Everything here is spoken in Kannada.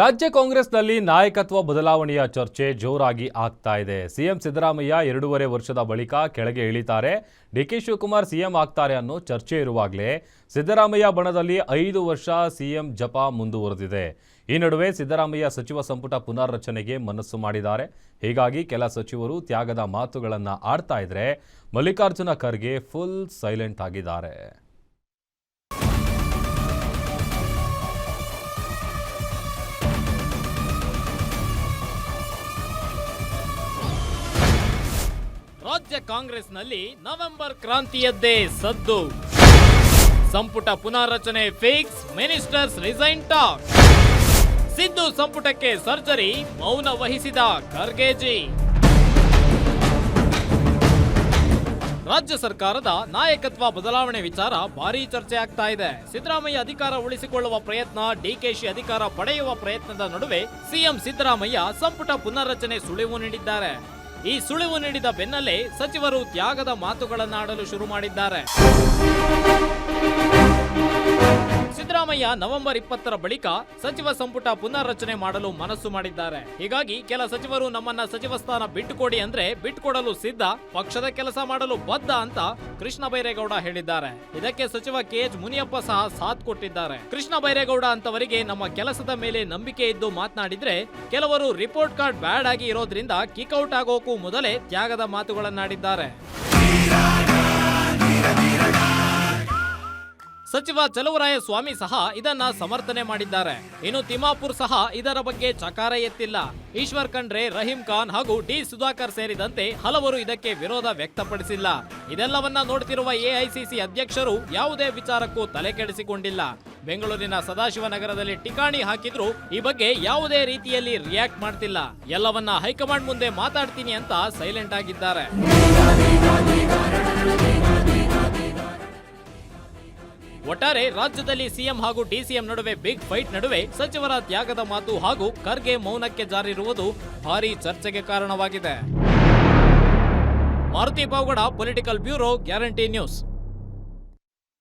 ರಾಜ್ಯ ಕಾಂಗ್ರೆಸ್ನಲ್ಲಿ ನಾಯಕತ್ವ ಬದಲಾವಣೆಯ ಚರ್ಚೆ ಜೋರಾಗಿ ಆಗ್ತಾ ಇದೆ. ಸಿಎಂ ಸಿದ್ದರಾಮಯ್ಯ ಎರಡೂವರೆ ವರ್ಷದ ಬಳಿಕ ಕೆಳಗೆ ಇಳಿತಾರೆ. ಡಿಕೆ ಶಿವಕುಮಾರ್ ಸಿಎಂ ಆಗ್ತಾರೆ ಅನ್ನೋ ಚರ್ಚೆ ಇರುವಾಗಲೇ ಸಿದ್ದರಾಮಯ್ಯ ಬಣದಲ್ಲಿ ಐದು ವರ್ಷ ಸಿಎಂ ಜಪ ಮುಂದುವರೆದಿದೆ. ಈ ನಡುವೆ ಸಿದ್ದರಾಮಯ್ಯ ಸಚಿವ ಸಂಪುಟ ಪುನರ್ರಚನೆಗೆ ಮನಸ್ಸು ಮಾಡಿದ್ದಾರೆ. ಹೀಗಾಗಿ ಕೆಲ ಸಚಿವರು ತ್ಯಾಗದ ಮಾತುಗಳನ್ನು ಆಡ್ತಾ ಇದ್ರೆ ಮಲ್ಲಿಕಾರ್ಜುನ ಖರ್ಗೆ ಫುಲ್ ಸೈಲೆಂಟ್ ಆಗಿದ್ದಾರೆ. ರಾಜ್ಯ ಕಾಂಗ್ರೆಸ್ನಲ್ಲಿ ನವೆಂಬರ್ ಕ್ರಾಂತಿಯದ್ದೇ ಸದ್ದು. ಸಂಪುಟ ಪುನಾರಚನೆ fix, ministers resign talk. Siddu ಸಂಪುಟಕ್ಕೆ ಸರ್ಜರಿ, ಮೌನ ವಹಿಸಿದ ಖರ್ಗೆಜಿ. ರಾಜ್ಯ ಸರ್ಕಾರದ ನಾಯಕತ್ವ ಬದಲಾವಣೆ ವಿಚಾರ ಭಾರೀ ಚರ್ಚೆ ಆಗ್ತಾ ಇದೆ. ಸಿದ್ದರಾಮಯ್ಯ ಅಧಿಕಾರ ಉಳಿಸಿಕೊಳ್ಳುವ ಪ್ರಯತ್ನ ಡಿಕೆಶಿ ಅಧಿಕಾರ ಪಡೆಯುವ ಪ್ರಯತ್ನದ ನಡುವೆ ಸಿಎಂ ಸಿದ್ದರಾಮಯ್ಯ ಸಂಪುಟ ಪುನರ್ರಚನೆ ಸುಳಿವು ನೀಡಿದ್ದಾರೆ. ಈ ಸುಳಿವು ನೀಡಿದ ಬೆನ್ನಲ್ಲೇ ಸಚಿವರು ತ್ಯಾಗದ ಮಾತುಗಳನ್ನಾಡಲು ಶುರು ಮಾಡಿದ್ದಾರೆ. ಸಿದ್ದರಾಮಯ್ಯ ನವೆಂಬರ್ ಇಪ್ಪತ್ತರ ಬಳಿಕ ಸಚಿವ ಸಂಪುಟ ಪುನರ್ರಚನೆ ಮಾಡಲು ಮನಸ್ಸು ಮಾಡಿದ್ದಾರೆ. ಹೀಗಾಗಿ ಕೆಲ ಸಚಿವರು ನಮ್ಮನ್ನ ಸಚಿವ ಸ್ಥಾನ ಬಿಟ್ಟುಕೊಡಿ ಅಂದ್ರೆ ಬಿಟ್ಟುಕೊಡಲು ಸಿದ್ಧ, ಪಕ್ಷದ ಕೆಲಸ ಮಾಡಲು ಬದ್ಧ ಅಂತ ಕೃಷ್ಣ ಬೈರೇಗೌಡ ಹೇಳಿದ್ದಾರೆ. ಇದಕ್ಕೆ ಸಚಿವ ಕೆಎಚ್ ಮುನಿಯಪ್ಪ ಸಹ ಸಾಥ್ ಕೊಟ್ಟಿದ್ದಾರೆ. ಕೃಷ್ಣ ಬೈರೇಗೌಡ ಅಂತವರಿಗೆ ನಮ್ಮ ಕೆಲಸದ ಮೇಲೆ ನಂಬಿಕೆ ಇದ್ದು ಮಾತನಾಡಿದ್ರೆ, ಕೆಲವರು ರಿಪೋರ್ಟ್ ಕಾರ್ಡ್ ಬ್ಯಾಡ್ ಆಗಿ ಇರೋದ್ರಿಂದ ಕಿಕ್ಔಟ್ ಆಗೋಕು ಮೊದಲೇ ತ್ಯಾಗದ ಮಾತುಗಳನ್ನಾಡಿದ್ದಾರೆ. ಸಚಿವ ಚಲುವರಾಯ ಸ್ವಾಮಿ ಸಹ ಇದನ್ನ ಸಮರ್ಥನೆ ಮಾಡಿದ್ದಾರೆ. ಇನ್ನು ತಿಮ್ಮಾಪುರ್ ಸಹ ಇದರ ಬಗ್ಗೆ ಚಕಾರ ಎತ್ತಿಲ್ಲ. ಈಶ್ವರ್ ಖಂಡ್ರೆ, ರಹೀಂ ಖಾನ್ ಹಾಗೂ ಡಿ ಸುಧಾಕರ್ ಸೇರಿದಂತೆ ಹಲವರು ಇದಕ್ಕೆ ವಿರೋಧ ವ್ಯಕ್ತಪಡಿಸಿಲ್ಲ. ಇದೆಲ್ಲವನ್ನ ನೋಡ್ತಿರುವ ಎಐಸಿಸಿ ಅಧ್ಯಕ್ಷರು ಯಾವುದೇ ವಿಚಾರಕ್ಕೂ ತಲೆ ಕೆಡಿಸಿಕೊಂಡಿಲ್ಲ. ಬೆಂಗಳೂರಿನ ಸದಾಶಿವನಗರದಲ್ಲಿ ಟಿಕಾಣಿ ಹಾಕಿದ್ರು, ಈ ಬಗ್ಗೆ ಯಾವುದೇ ರೀತಿಯಲ್ಲಿ ರಿಯಾಕ್ಟ್ ಮಾಡ್ತಿಲ್ಲ. ಎಲ್ಲವನ್ನ ಹೈಕಮಾಂಡ್ ಮುಂದೆ ಮಾತಾಡ್ತೀನಿ ಅಂತ ಸೈಲೆಂಟ್ ಆಗಿದ್ದಾರೆ. ಒಟ್ಟಾರೆ ರಾಜ್ಯದಲ್ಲಿ ಸಿಎಂ ಹಾಗೂ ಡಿಸಿಎಂ ನಡುವೆ ಬಿಗ್ ಫೈಟ್ ನಡುವೆ ಸಚಿವರ ತ್ಯಾಗದ ಮಾತು ಹಾಗೂ ಖರ್ಗೆ ಮೌನಕ್ಕೆ ಜಾರಿರುವುದು ಭಾರೀ ಚರ್ಚೆಗೆ ಕಾರಣವಾಗಿದೆ. Maruti Pavagada political bureau guarantee news